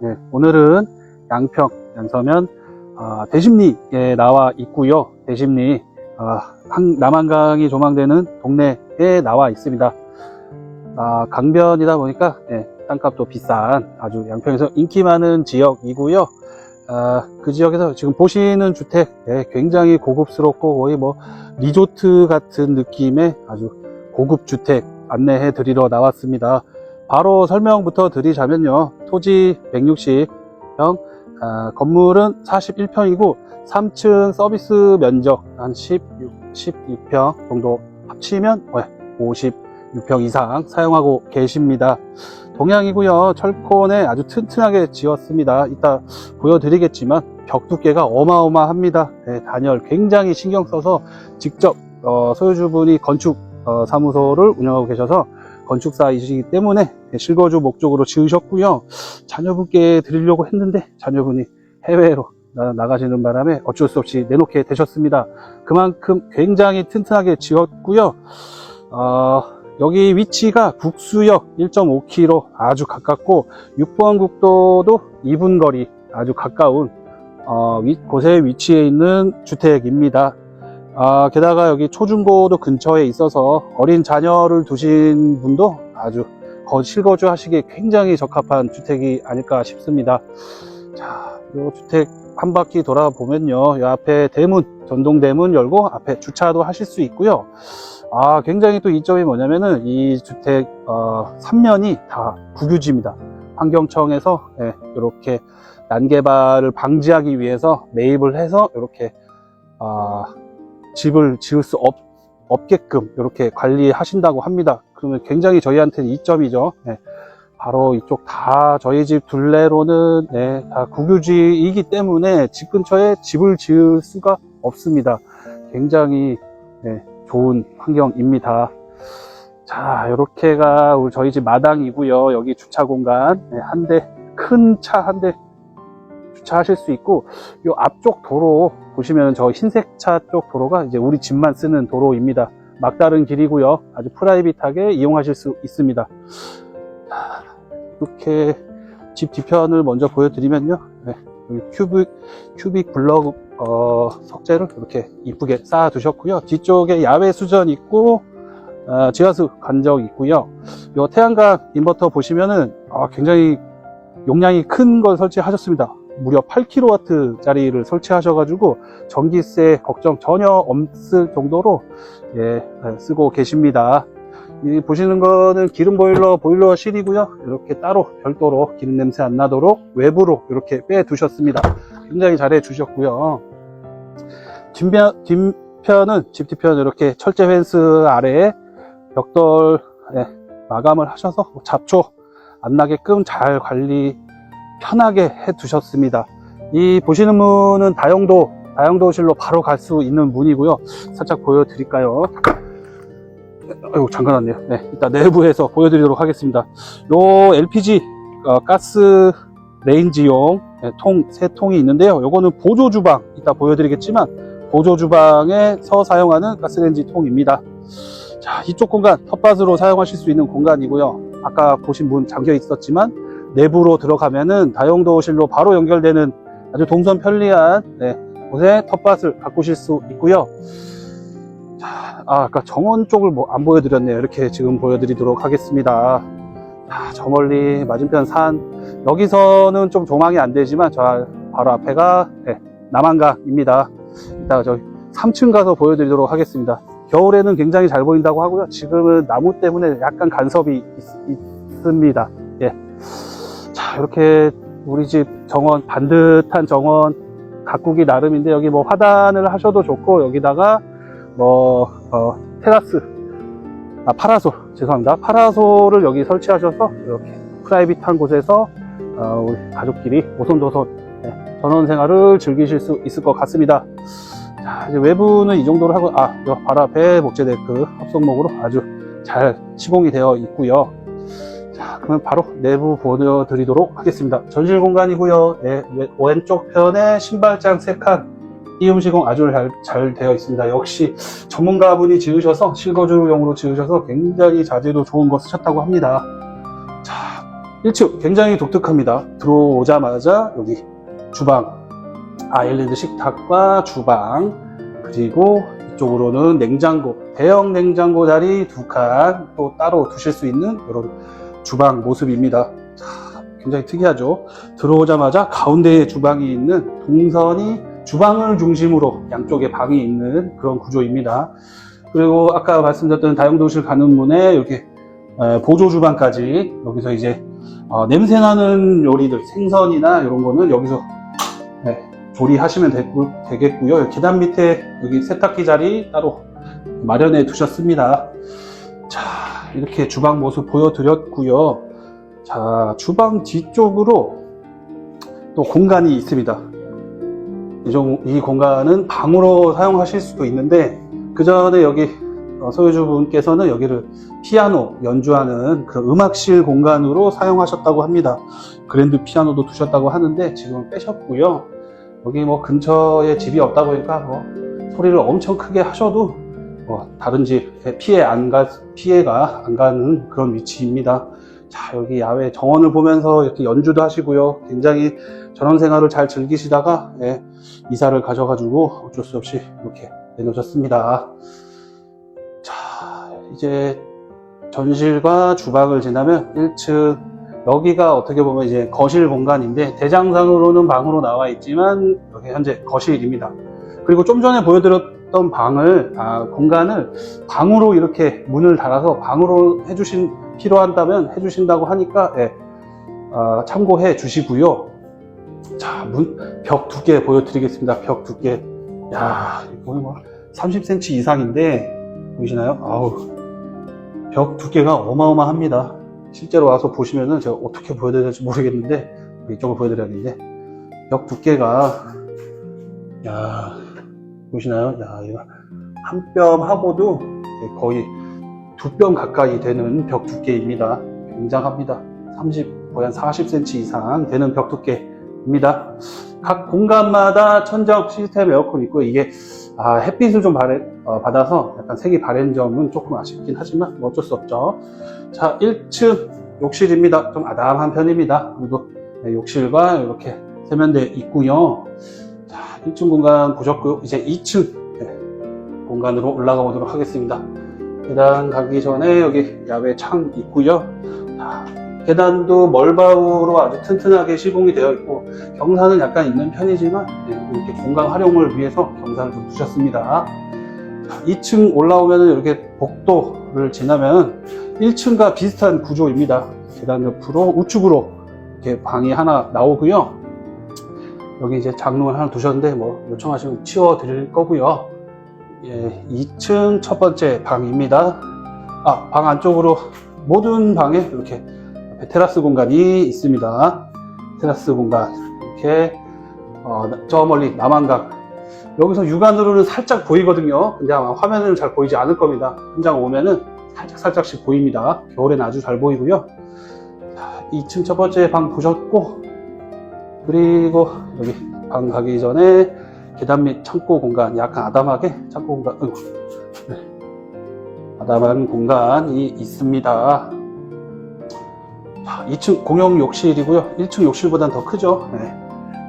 네, 오늘은 양평, 양서면 아, 대심리에 나와 있고요. 대심리 아, 한- 남한강이 조망되는 동네에 나와 있습니다. 아, 강변이다 보니까 네, 땅값도 비싼 아주 양평에서 인기 많은 지역이고요. 아, 그 지역에서 지금 보시는 주택 네, 굉장히 고급스럽고 거의 뭐 리조트 같은 느낌의 아주 고급 주택 안내해 드리러 나왔습니다. 바로 설명부터 드리자면요. 토지 160평, 아, 건물은 41평이고 3층 서비스 면적 한 16, 16평 정도 합치면 56평 이상 사용하고 계십니다. 동양이고요. 철콘에 아주 튼튼하게 지었습니다. 이따 보여드리겠지만 벽 두께가 어마어마합니다. 네, 단열 굉장히 신경 써서 직접 어, 소유주분이 건축 어, 사무소를 운영하고 계셔서 건축사이시기 때문에 실거주 목적으로 지으셨고요. 자녀분께 드리려고 했는데 자녀분이 해외로 나- 나가시는 바람에 어쩔 수 없이 내놓게 되셨습니다. 그만큼 굉장히 튼튼하게 지었고요. 어, 여기 위치가 국수역 1.5km 아주 가깝고 6번 국도도 2분 거리 아주 가까운 어, 위- 곳에 위치해 있는 주택입니다. 아, 게다가 여기 초중고도 근처에 있어서 어린 자녀를 두신 분도 아주 거- 실거주 하시기에 굉장히 적합한 주택이 아닐까 싶습니다. 자, 이 주택 한 바퀴 돌아보면요. 이 앞에 대문, 전동 대문 열고 앞에 주차도 하실 수 있고요. 아, 굉장히 또 이점이 뭐냐면은 이 주택, 어, 3면이 다 국유지입니다. 환경청에서 예, 이렇게 난개발을 방지하기 위해서 매입을 해서 이렇게 아, 집을 지을 수 없, 없게끔 이렇게 관리하신다고 합니다. 그러면 굉장히 저희한테는 이점이죠. 네. 바로 이쪽 다 저희 집 둘레로는 네, 다 국유지이기 때문에 집 근처에 집을 지을 수가 없습니다. 굉장히 네, 좋은 환경입니다. 자, 이렇게가 우리 저희 집 마당이고요. 여기 주차 공간 네, 한 대, 큰 차 한 대 주차하실 수 있고 이 앞쪽 도로 보시면 저 흰색 차 쪽 도로가 이제 우리 집만 쓰는 도로입니다. 막다른 길이고요. 아주 프라이빗하게 이용하실 수 있습니다. 자, 이렇게 집 뒤편을 먼저 보여드리면요. 네, 큐빅 큐빅 블럭 어, 석재를 이렇게 이쁘게 쌓아 두셨고요. 뒤쪽에 야외 수전 있고 어, 지하수 간적 있고요. 이 태양광 인버터 보시면은 아, 굉장히 용량이 큰 걸 설치하셨습니다. 무려 8kW짜리를 설치하셔가지고 전기세 걱정 전혀 없을 정도로 예, 쓰고 계십니다. 이 보시는 거는 기름 보일러 보일러 실이고요. 이렇게 따로 별도로 기름 냄새 안 나도록 외부로 이렇게 빼 두셨습니다. 굉장히 잘해 주셨고요. 뒷면, 뒷편은 집 뒤편 이렇게 철제 펜스 아래에 벽돌 예, 마감을 하셔서 잡초 안 나게끔 잘 관리 편하게 해 두셨습니다. 이 보시는 문은 다용도 다용도실로 바로 갈 수 있는 문이고요. 살짝 보여드릴까요? 아이고 잠깐 왔네요. 네, 이따 내부에서 보여드리도록 하겠습니다. 요 LPG 어, 가스 레인지용 네, 통 세 통이 있는데요. 요거는 보조 주방 이따 보여드리겠지만 보조 주방에서 사용하는 가스레인지 통입니다. 자, 이쪽 공간 텃밭으로 사용하실 수 있는 공간이고요. 아까 보신 문 잠겨 있었지만 내부로 들어가면은 다용도실로 바로 연결되는 아주 동선 편리한 네, 곳에 텃밭을 가꾸실 수 있고요. 자, 아, 아까 정원 쪽을 뭐 안 보여드렸네요. 이렇게 지금 보여드리도록 하겠습니다. 자, 저 멀리 맞은편 산 여기서는 좀 조망이 안 되지만 저 바로 앞에가 네, 남한강입니다. 이따가 저 3층 가서 보여드리도록 하겠습니다. 겨울에는 굉장히 잘 보인다고 하고요. 지금은 나무 때문에 약간 간섭이 있, 있습니다. 예. 자, 이렇게 우리 집 정원, 반듯한 정원 가꾸기 나름인데 여기 뭐 화단을 하셔도 좋고 여기다가 뭐, 어, 테라스, 아, 파라솔, 죄송합니다. 파라솔을 여기 설치하셔서 이렇게 프라이빗한 곳에서 어, 우리 가족끼리 오손도손 네, 전원 생활을 즐기실 수 있을 것 같습니다. 자, 이제 외부는 이 정도로 하고, 아, 요 바로 앞에 목재 데크 합성목으로 아주 잘 시공이 되어 있고요. 자, 그러면 바로 내부 보여드리도록 하겠습니다. 전실 공간이고요. 네, 왼- 왼쪽 편에 신발장 3칸, 띄움 시공 아주 잘, 잘 되어 있습니다. 역시 전문가분이 지으셔서 실거주용으로 지으셔서 굉장히 자재도 좋은 거 쓰셨다고 합니다. 자, 1층 굉장히 독특합니다. 들어오자마자 여기 주방, 아일랜드 식탁과 주방, 그리고 이쪽으로는 냉장고, 대형 냉장고 자리 두 칸 또 따로 두실 수 있는 이런 주방 모습입니다. 자, 굉장히 특이하죠. 들어오자마자 가운데에 주방이 있는 동선이 주방을 중심으로 양쪽에 방이 있는 그런 구조입니다. 그리고 아까 말씀드렸던 다용도실 가는 문에 이렇게 에, 보조 주방까지 여기서 이제 어, 냄새 나는 요리들 생선이나 이런 거는 여기서 네, 조리하시면 되겠고요. 계단 밑에 여기 세탁기 자리 따로 마련해 두셨습니다. 자 이렇게 주방 모습 보여드렸고요. 자 주방 뒤쪽으로 또 공간이 있습니다. 이 공간은 방으로 사용하실 수도 있는데 그 전에 여기 어, 소유주분께서는 여기를 피아노 연주하는 그 음악실 공간으로 사용하셨다고 합니다. 그랜드 피아노도 두셨다고 하는데 지금은 빼셨고요. 여기 뭐 근처에 집이 없다 보니까 뭐 소리를 엄청 크게 하셔도 뭐 다른 집에 피해 안 가, 피해가 안 가는 그런 위치입니다. 자, 여기 야외 정원을 보면서 이렇게 연주도 하시고요. 굉장히 전원 생활을 잘 즐기시다가 예, 이사를 가셔가지고 어쩔 수 없이 이렇게 내놓으셨습니다. 자, 이제 전실과 주방을 지나면 1층 여기가 어떻게 보면 이제 거실 공간인데 대장상으로는 방으로 나와 있지만 여기 현재 거실입니다. 그리고 좀 전에 보여드렸 던 방을 아, 공간을 방으로 이렇게 문을 달아서 방으로 해주신 필요한다면 해주신다고 하니까 예, 아, 참고해 주시고요. 자, 문, 벽 두께 보여드리겠습니다. 벽 두께. 야, 이거 뭐 30cm 이상인데 보이시나요? 아우, 벽 두께가 어마어마합니다. 실제로 와서 보시면은 제가 어떻게 보여드려야 될지 모르겠는데 이쪽을 보여드려야겠는데 벽 두께가 야 보시나요? 야한뼘 하고도 거의 두 뼘 가까이 되는 벽 두께입니다. 굉장합니다. 30 거의 한 40cm 이상 되는 벽 두께입니다. 각 공간마다 천장 시스템 에어컨 있고 이게 아, 햇빛을 좀 바래- 어, 받아서 약간 색이 바랜 점은 조금 아쉽긴 하지만 뭐 어쩔 수 없죠. 자, 1층 욕실입니다. 좀 아담한 편입니다. 그리고 네, 욕실과 이렇게 세면대 있고요. 자, 1층 공간 보셨고요. 이제 2층 네, 공간으로 올라가 보도록 하겠습니다. 계단 가기 전에 여기 야외 창 있고요. 자, 계단도 멀바우로 아주 튼튼하게 시공이 되어 있고 경사는 약간 있는 편이지만 네, 이렇게 공간 활용을 위해서 경사를 좀 두셨습니다. 자, 2층 올라오면 이렇게 복도를 지나면 1층과 비슷한 구조입니다. 계단 옆으로 우측으로 이렇게 방이 하나 나오고요. 여기 이제 장롱을 하나 두셨는데 뭐 요청하시면 치워 드릴 거고요. 예, 2층 첫 번째 방입니다. 아, 방 안쪽으로 모든 방에 이렇게 테라스 공간이 있습니다. 테라스 공간 이렇게 어, 저 멀리 남한강 여기서 육안으로는 살짝 보이거든요. 근데 아마 화면은 잘 보이지 않을 겁니다. 현장 오면은 살짝 살짝씩 보입니다. 겨울에는 아주 잘 보이고요. 자, 2층 첫 번째 방 보셨고 그리고 여기 방 가기 전에 계단 및 창고 공간 약간 아담하게 창고 공간 으이구, 네. 아담한 공간이 있습니다. 자, 2층 공용 욕실이고요. 1층 욕실보다는 더 크죠. 네.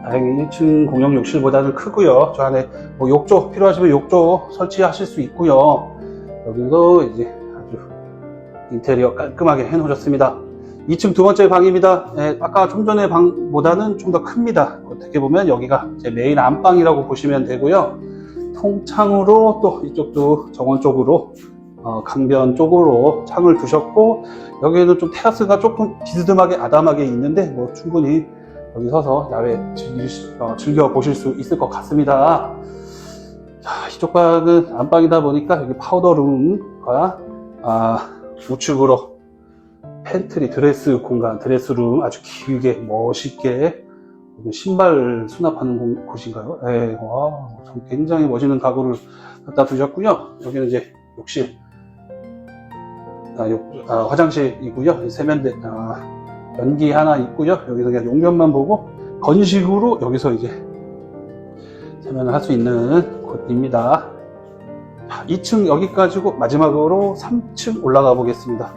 다행히 1층 공용 욕실보다는 크고요. 저 안에 뭐 욕조 필요하시면 욕조 설치하실 수 있고요. 여기도 이제 아주 인테리어 깔끔하게 해놓으셨습니다. 2층 두 번째 방입니다. 예, 아까 좀 전에 방보다는 좀 더 큽니다. 어떻게 보면 여기가 제 메인 안방이라고 보시면 되고요. 통창으로 또 이쪽도 정원 쪽으로 어, 강변 쪽으로 창을 두셨고 여기에는 좀 테라스가 조금 비스듬하게 아담하게 있는데 뭐 충분히 여기 서서 야외 즐겨 보실 수 있을 것 같습니다. 자, 이쪽 방은 안방이다 보니까 여기 파우더룸과 아, 우측으로 팬트리 드레스 공간, 드레스룸 아주 길게 멋있게 신발 수납하는 공- 곳인가요? 네, 와, 굉장히 멋있는 가구를 갖다 두셨고요. 여기는 이제 욕실, 아, 욕- 아, 화장실이고요. 세면대, 아, 연기 하나 있고요. 여기서 그냥 용면만 보고 건식으로 여기서 이제 세면을 할 수 있는 곳입니다. 자, 2층 여기까지고 마지막으로 3층 올라가 보겠습니다.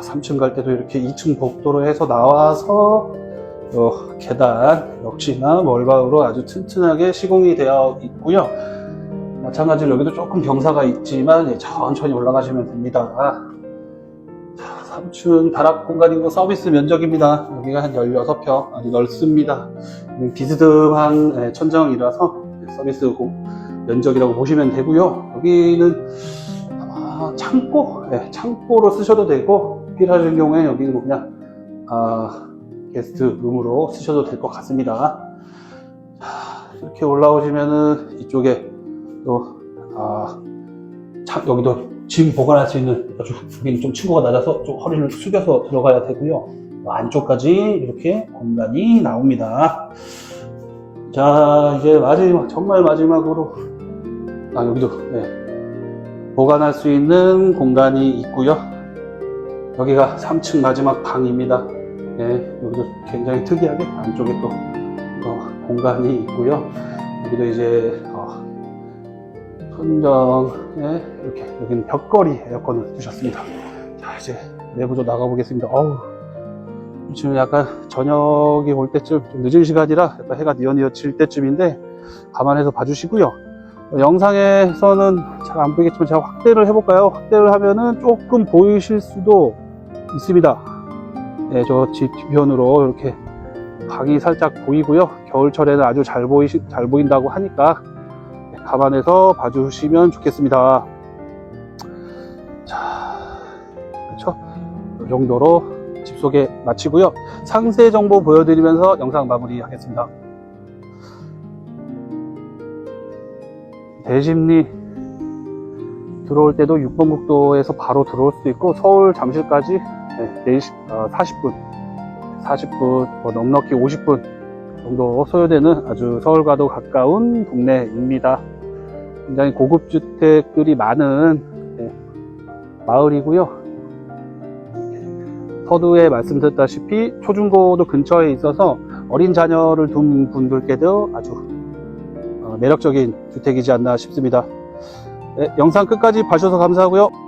3층 갈 때도 이렇게 2층 복도로 해서 나와서 요 계단 역시나 멀바우로 아주 튼튼하게 시공이 되어 있고요. 마찬가지로 여기도 조금 경사가 있지만 예, 천천히 올라가시면 됩니다. 자, 3층 다락 공간이고 서비스 면적입니다. 여기가 한 16평 아주 넓습니다. 음, 비스듬한 예, 천정이라서 서비스 공- 면적이라고 보시면 되고요. 여기는 창고, 예, 창고로 쓰셔도 되고 필요하신 경우에 여기는 뭐 그냥 아, 게스트 룸으로 쓰셔도 될 것 같습니다. 자, 이렇게 올라오시면은 이쪽에 또 아, 차- 여기도 짐 보관할 수 있는 여기는 좀 층고가 낮아서 좀 허리를 숙여서 들어가야 되고요. 안쪽까지 이렇게 공간이 나옵니다. 자, 이제 마지막, 정말 마지막으로, 아, 여기도, 네. 보관할 수 있는 공간이 있고요. 여기가 3층 마지막 방입니다. 네, 여기도 굉장히 특이하게 안쪽에 또 어, 공간이 있고요. 여기도 이제 어, 천정에 이렇게 여기는 벽걸이 에어컨을 두셨습니다. 자, 이제 내부로 나가보겠습니다. 어우, 지금 약간 저녁이 올 때쯤 좀 늦은 시간이라 약간 해가 뉘어뉘어 질 때쯤인데 감안해서 봐주시고요. 어, 영상에서는 잘 안 보이겠지만 제가 확대를 해볼까요? 확대를 하면은 조금 보이실 수도 있습니다. 네, 저집 뒤편으로 이렇게 방이 살짝 보이고요. 겨울철에는 아주 잘 보이 잘 보인다고 하니까 네, 감안해서 봐주시면 좋겠습니다. 자, 그렇죠? 이 정도로 집 소개 마치고요. 상세 정보 보여드리면서 영상 마무리하겠습니다. 대심리 들어올 때도 6번 국도에서 바로 들어올 수도 있고 서울 잠실까지 네, 4시, 어, 40분, 40분, 뭐 넉넉히 50분 정도 소요되는 아주 서울과도 가까운 동네입니다. 굉장히 고급 주택들이 많은 네, 마을이고요. 서두에 말씀드렸다시피 초중고도 근처에 있어서 어린 자녀를 둔 분들께도 아주 어, 매력적인 주택이지 않나 싶습니다. 네, 영상 끝까지 봐주셔서 감사하고요.